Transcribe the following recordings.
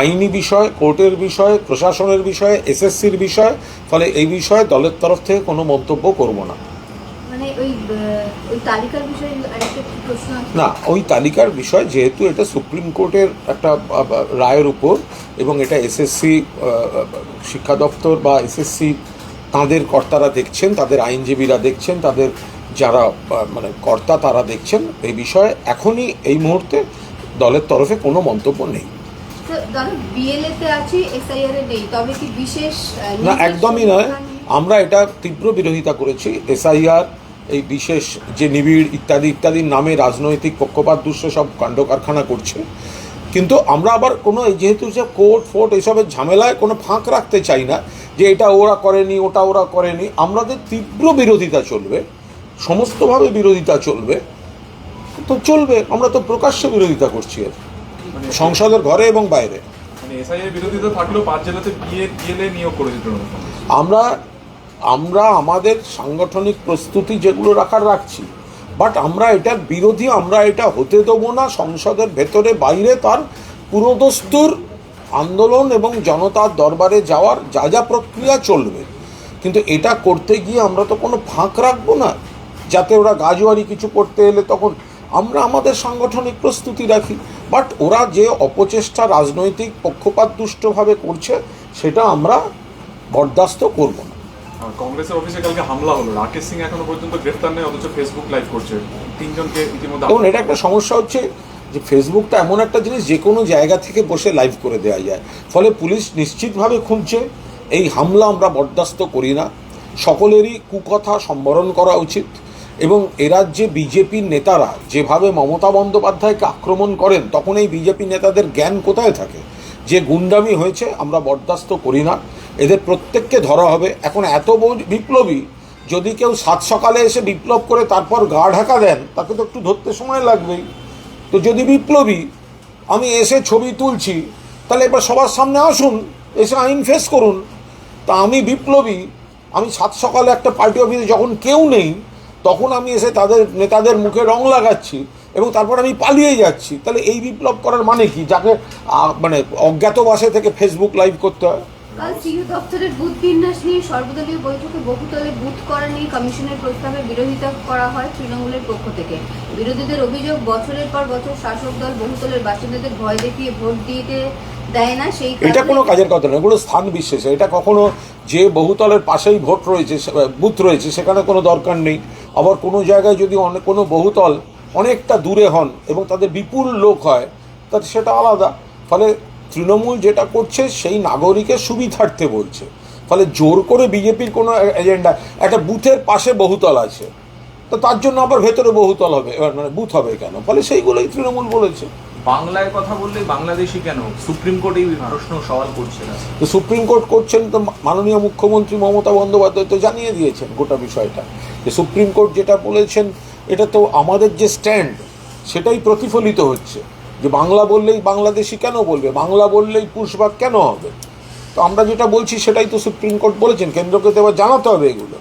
আইনি বিষয় কোর্টের বিষয় প্রশাসনের বিষয় এসএসসির বিষয় ফলে এই বিষয়ে দলের তরফ থেকে কোনো মন্তব্য করব না। মানে না ওই তালিকার বিষয় যেহেতু এটা সুপ্রিম কোর্টের একটা রায়ের উপর এবং এটা এসএসসি শিক্ষা দপ্তর বা এসএসসি তাদের কর্তারা দেখছেন তাদের আইনজীবীরা দেখছেন তাদের যারা মানে কর্তা তারা দেখছেন এই বিষয়ে এখনই এই মুহূর্তে দলের তরফে কোনো মন্তব্য নেই। তো বিএলএ তে আছি এসআইআর এ নেই তবে কি বিশেষ না একদমই নয়। আমরা এটা তীব্র বিরোধিতা করেছি। এসআইআর এই বিশেষ যে নিবিড় ইত্যাদি ইত্যাদির নামে রাজনৈতিক পক্ষপাত দুষ্ট সব কাণ্ড কারখানা করছে। কিন্তু আমরা আবার কোনো যেহেতু যে কোর্ট ফোর্ট এসবের ঝামেলায় কোনো ফাঁক রাখতে চাই না যে এটা ওরা করেনি ওটা ওরা করেনি আমাদের তীব্র বিরোধিতা চলবে সমস্তভাবে বিরোধিতা চলবে। তো চলবে আমরা তো প্রকাশ্যে বিরোধিতা করছি মানে সংসদের ঘরে এবং বাইরে। মানে আমরা আমরা আমাদের সাংগঠনিক প্রস্তুতি যেগুলো রাখার রাখছি বাট আমরা এটার বিরোধী আমরা এটা হতে দেবো না সংসদের ভেতরে বাইরে তার পুরোদস্তুর আন্দোলন এবং জনতার দরবারে যাওয়ার যা যা প্রক্রিয়া চলবে। কিন্তু এটা করতে গিয়ে আমরা তো কোনো ফাঁক রাখব না যাতে ওরা গাজোয়ারি কিছু করতে এলে তখন আমরা আমাদের সাংগঠনিক প্রস্তুতি রাখি। বাট ওরা যে অপচেষ্টা রাজনৈতিক পক্ষপাত দুষ্টভাবে করছে সেটা আমরা বরদাস্ত করব না। কংগ্রেসের অফিসে কালকে হামলা হলো। রাকেশ সিং এখনও পর্যন্ত গ্রেফতার নেই অথচ ফেসবুক লাইভ করছে। তিনজনকে ইতিমধ্যে দেখুন এটা একটা সমস্যা হচ্ছে যে ফেসবুকটা এমন একটা জিনিস যে কোনো জায়গা থেকে বসে লাইভ করে দেওয়া যায়। ফলে পুলিশ নিশ্চিতভাবে খুঁজছে এই হামলা আমরা বরদাস্ত করি না। সকলেরই কুকথা সম্বরণ করা উচিত। এবং এরা যে বিজেপির নেতারা যেভাবে মমতা বন্দ্যোপাধ্যায়কে আক্রমণ করেন, তখন এই বিজেপি নেতাদের জ্ঞান কোথায় থাকে? যে গুন্ডামি হয়েছে, আমরা বরদাস্ত করি না। এদের প্রত্যেককে ধরা হবে। এখন এত বিপ্লবী, যদি কেউ সাত সকালে এসে বিপ্লব করে, তারপর গা ঢাকা দেন, তাকে তো একটু ধরতে সময় লাগবেই। তো যদি বিপ্লবী, আমি এসে ছবি তুলছি, তাহলে এবার সবার সামনে আসুন, এসে আইন ফেস করুন। তা আমি বিপ্লবী, আমি সাত সকালে একটা পার্টি অফিসে যখন কেউ নেই তখন আমি এসে তাদের নেতাদের মুখে রং লাগাচ্ছি এবং তারপর আমি পালিয়ে যাচ্ছি। তাহলে এই বিপ্লব করার মানে কি? যাকে মানে অজ্ঞাতবাসে থেকে ফেসবুক লাইভ করতে হয়? কাল সিইও দপ্তরের বুথ বিন্যাস নিয়ে সর্বদলীয় বৈঠকে বহুতলে বুথ করা নিয়ে কমিশনের প্রস্তাবে বিরোধিতা করা হয় তৃণমূলের পক্ষ থেকে। বিরোধীদের অভিযোগ বছরের পর বছর শাসক দল বহুতলের বাসিন্দাদের ভয় দেখিয়ে ভোট দিতে দেয় না সেই এটা কোনো কাজের কথা নয় এগুলো স্থান বিশেষে। এটা কখনো যে বহুতলের পাশেই ভোট রয়েছে বুথ রয়েছে সেখানে কোনো দরকার নেই। আবার কোনো জায়গায় যদি অনেক কোনো বহুতল অনেকটা দূরে হন এবং তাদের বিপুল লোক হয় তাহলে সেটা আলাদা। ফলে তৃণমূল যেটা করছে সেই নাগরিকের সুবিধার্থে বলছে। ফলে জোর করে বিজেপির কোনো এজেন্ডা একটা বুথের পাশে বহুতল আছে। তো তার জন্য আবার ভেতরে বহুতল হবে এবার মানে বুথ হবে কেন? ফলে সেইগুলোই তৃণমূল বলেছে। বাংলায় কথা বললে বাংলাদেশি কেন? সুপ্রিম কোর্ট এই প্রশ্ন সওয়াল করছে না। তো সুপ্রিম কোর্ট করছেন তো মাননীয় মুখ্যমন্ত্রী মমতা বন্দ্যোপাধ্যায় তো জানিয়ে দিয়েছেন গোটা বিষয়টা। যে সুপ্রিম কোর্ট যেটা বলেছেন এটা তো আমাদের যে স্ট্যান্ড সেটাই প্রতিফলিত হচ্ছে। যে বাংলা বললেই বাংলাদেশি কেন বলবে? বাংলা বললেই পুষবাক কেন হবে? তো আমরা যেটা বলছি সেটাই তো সুপ্রিম কোর্ট বলেছেন। কেন্দ্রকে তো এবার জানাতে হবে এগুলো।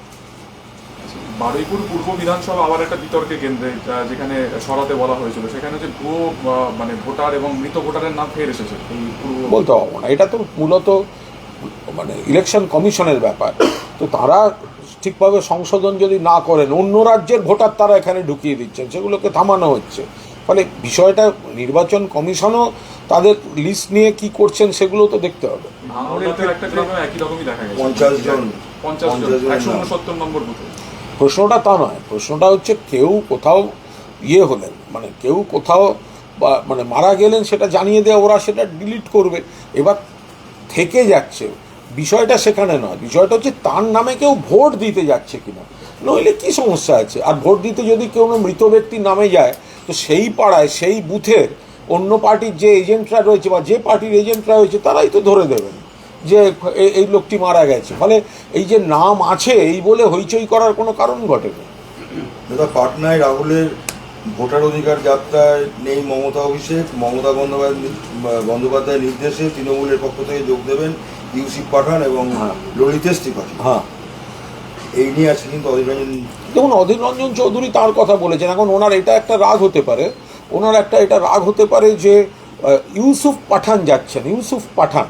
বারুইপুর পূর্ব বিধানসভা আবার একটা বিতর্কে কেন্দ্রে যেখানে সরাতে বলা হয়েছিল। সেখানে যে ভুয়ো মানে ভোটার এবং মৃত ভোটারের নাম ফের এসেছে। এই বলতে পারব না। এটা তো মূলত মানে ইলেকশন কমিশনের ব্যাপার। তো তারা ঠিকভাবে সংশোধন যদি না করেন অন্য রাজ্যের ভোটার তারা এখানে ঢুকিয়ে দিচ্ছেন সেগুলোকে থামানো হচ্ছে। ফলে বিষয়টা নির্বাচন কমিশনও তাদের লিস্ট নিয়ে কি করছেন সেগুলো তো দেখতে হবে। প্রশ্নটা তা নয় প্রশ্নটা হচ্ছে কেউ কোথাও ইয়ে হলেন মানে কেউ কোথাও বা মানে মারা গেলেন সেটা জানিয়ে দেওয়া ওরা সেটা ডিলিট করবে। এবার থেকে যাচ্ছে বিষয়টা সেখানে নয়। বিষয়টা হচ্ছে তার নামে কেউ ভোট দিতে যাচ্ছে কিনা। নইলে কি সমস্যা আছে? আর ভোট দিতে যদি কেউ মৃত ব্যক্তির নামে যায়, তো সেই পাড়ায়, সেই বুথের অন্য পার্টির যে এজেন্টরা রয়েছে বা যে পার্টির এজেন্টরা রয়েছে, তারাই তো ধরে দেবেন যে এই লোকটি মারা গেছে। ফলে এই যে নাম আছে, এই বলে হইচই করার কোনো কারণ ঘটে না। দাদা, পাটনায় রাহুলের ভোটার অধিকার যাত্রায় নেই মমতা অভিষেক। মমতা বন্দ্যোপাধ্যায় বন্দ্যোপাধ্যায়ের নির্দেশে তৃণমূলের পক্ষ থেকে যোগ দেবেন। ইউসিফ পাঠান এবং হ্যাঁ। ললিতেশ ত্রিপাঠী হ্যাঁ। এই নিয়ে আছে কিন্তু অধীর রঞ্জন দেখুন অধীর রঞ্জন চৌধুরী তার কথা বলেছেন। এখন ওনার এটা একটা রাগ হতে পারে। ওনার একটা এটা রাগ হতে পারে যে ইউসুফ পাঠান যাচ্ছেন। ইউসুফ পাঠান।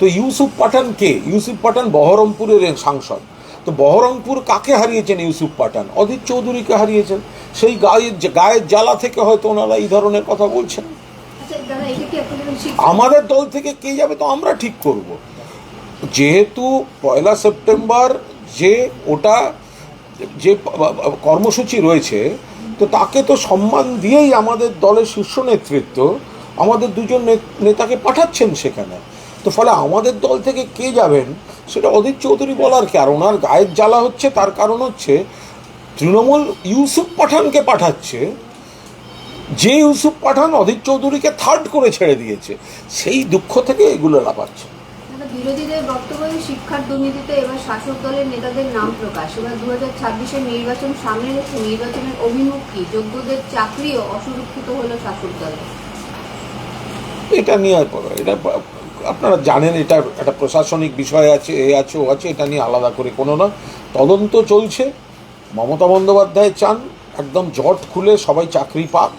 তো ইউসুফ পাঠান কে? ইউসুফ পাঠান বহরমপুরের সাংসদ। তো বহরমপুর কাকে হারিয়েছেন ইউসুফ পাঠান? অধীর চৌধুরীকে হারিয়েছেন। সেই গায়ের গায়ের জ্বালা থেকে হয়তো ওনারা এই ধরনের কথা বলছেন। আচ্ছা আমাদের দল থেকে কে যাবে তো আমরা ঠিক করব। যেহেতু পয়লা সেপ্টেম্বর যে ওটা যে কর্মসূচি রয়েছে তো তাকে তো সম্মান দিয়েই আমাদের দলের শীর্ষ নেতৃত্ব আমাদের দুজন নেতাকে পাঠাচ্ছেন সেখানে। তো ফলে আমাদের দল থেকে কে যাবেন সেটা অধীর চৌধুরী বলার কি? আর ওনার গায়ের জ্বালা হচ্ছে তার কারণ হচ্ছে তৃণমূল ইউসুফ পাঠানকে পাঠাচ্ছে যে ইউসুফ পাঠান অধীর চৌধুরীকে থার্ড করে ছেড়ে দিয়েছে। সেই দুঃখ থেকে এগুলো লাপাচ্ছে দাদা, বিরোধীদের বক্তব্য শিক্ষার দুর্নীতিতে এবার শাসক দলের নেতাদের নাম প্রকাশ। এবার দু হাজার ছাব্বিশের নির্বাচন সামনে রেখে নির্বাচনের অভিমুখ কি? যোগ্যদের চাকরিও অসুরক্ষিত হলো শাসক দলে। এটা নিয়ে আর এটা আপনারা জানেন এটা একটা প্রশাসনিক বিষয় আছে, এ আছে, ও আছে, এটা নিয়ে আলাদা করে কোনো না তদন্ত চলছে। মমতা বন্দ্যোপাধ্যায় চান, একদম জট খুলে সবাই চাকরি পাক।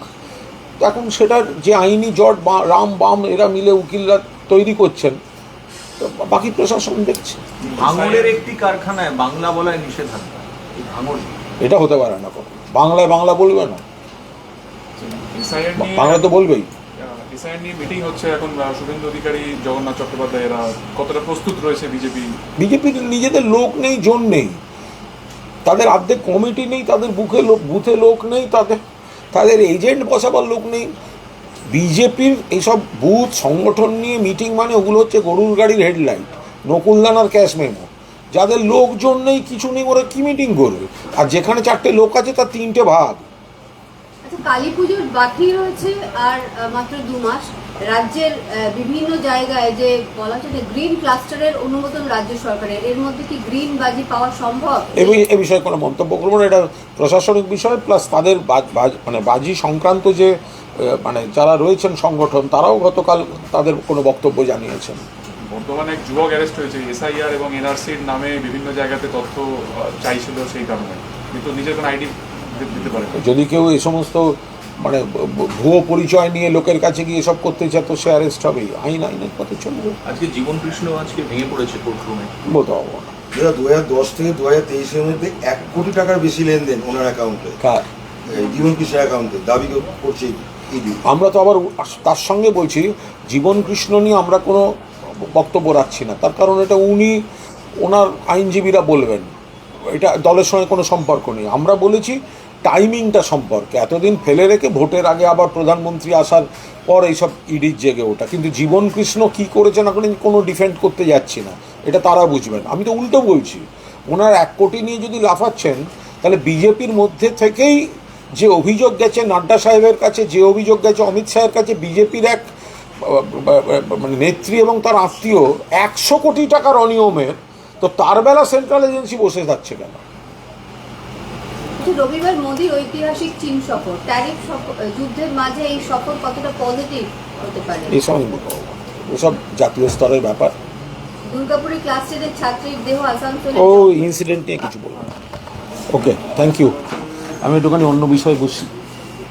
এখন সেটার যে আইনি জট রাম বাম এরা মিলে উকিলরা তৈরি করছেন। তো বাকি প্রশাসন দেখছে। ভাঙড়ের একটি কারখানায় বাংলা বলায় নিষেধাজ্ঞা। এই এটা হতে পারে না কখন। বাংলায় বাংলা বলবে না। বাংলা তো বলবেই। মিটিং হচ্ছে এখন শুভেন্দু অধিকারী জগন্নাথ চট্টোপাধ্যায় এরা কতটা প্রস্তুত রয়েছে বিজেপি? বিজেপির নিজেদের লোক নেই জন নেই। তাদের অর্ধেক কমিটি নেই তাদের বুকে লোক বুথে লোক নেই তাদের তাদের এজেন্ট বসাবার লোক নেই। বিজেপির এইসব বুথ সংগঠন নিয়ে মিটিং মানে ওগুলো হচ্ছে গরুর গাড়ির হেডলাইট নকুলদানার ক্যাশ মেমো। যাদের লোকজন নেই কিছু নেই ওরা কি মিটিং করবে? আর যেখানে চারটে লোক আছে তার তিনটে ভাগ। আচ্ছা কালী পুজোর বাকি রয়েছে আর মাত্র দু মাস। রাজ্যের বিভিন্ন জায়গায় যে বলা হচ্ছে যে গ্রিন ক্লাস্টারের অনুমোদন রাজ্য সরকারের এর মধ্যে কি গ্রিন বাজি পাওয়া সম্ভব? এ বি- এ বিষয়ে কোনো মন্তব্য করব না এটা প্রশাসনিক বিষয় প্লাস তাদের মানে বাজি সংক্রান্ত যে মানে যারা রয়েছেন সংগঠন তারাও গতকাল তাদের কোনো বক্তব্য জানিয়েছেন। বর্তমানে এক যুবক অ্যারেস্ট হয়েছে এসআইআর এবং এনআরসির নামে বিভিন্ন জায়গাতে তথ্য চাইছিল সেই কারণে। কিন্তু নিজের কোনো আইডি দিতে পারে যদি কেউ এই সমস্ত মানে ভুয়ো পরিচয় নিয়ে লোকের কাছে গিয়ে এসব করতে চায় তো সে অ্যারেস্ট হবেই। আইন আইনের পথে চলবে। আজকে জীবন কৃষ্ণ আজকে ভেঙে পড়েছে কোর্টরুমে। বলতে পারব না। দু হাজার দশ থেকে দু হাজার তেইশের মধ্যে এক কোটি টাকার বেশি লেনদেন ওনার অ্যাকাউন্টে কার? জীবন কৃষ্ণের অ্যাকাউন্টে দাবি করছে আমরা তো আবার তার সঙ্গে বলছি, জীবন কৃষ্ণ নিয়ে আমরা কোনো বক্তব্য রাখছি না। তার কারণ এটা উনি, ওনার আইনজীবীরা বলবেন। এটা দলের সঙ্গে কোনো সম্পর্ক নেই। আমরা বলেছি টাইমিংটা সম্পর্কে। এতদিন ফেলে রেখে ভোটের আগে আবার প্রধানমন্ত্রী আসার পর এইসব ইডির জেগে ওটা কিন্তু জীবন কৃষ্ণ কী করেছেন এখন কোনো ডিফেন্ড করতে যাচ্ছি না। এটা তারা বুঝবেন। আমি তো উল্টো বলছি, ওনার এক কোটি নিয়ে যদি লাফাচ্ছেন, তাহলে বিজেপির মধ্যে থেকেই যে অভিযোগ গেছে নাড্ডা সাহেবের কাছে যে অভিযোগ গেছে অমিত শাহের কাছে বিজেপির এক মানে নেত্রী এবং তার আত্মীয় একশো কোটি টাকার অনিয়মের তো তার বেলা সেন্ট্রাল এজেন্সি বসে যাচ্ছে কেন? আচ্ছা, রবিবার মোদির ঐতিহাসিক চীন সফর ট্যারিফ যুদ্ধের মাঝে এই সফর কতটা পজিটিভ হতে পারে? বলব। ওসব জাতীয় স্তরের ব্যাপার। দুর্গাপুরে ক্লাস টেনের ছাত্রীর দেহ আসানসোলে ও ইনসিডেন্ট নিয়ে কিছু বলব ওকে থ্যাংক ইউ আমি একটুখানি অন্য বিষয় বসি।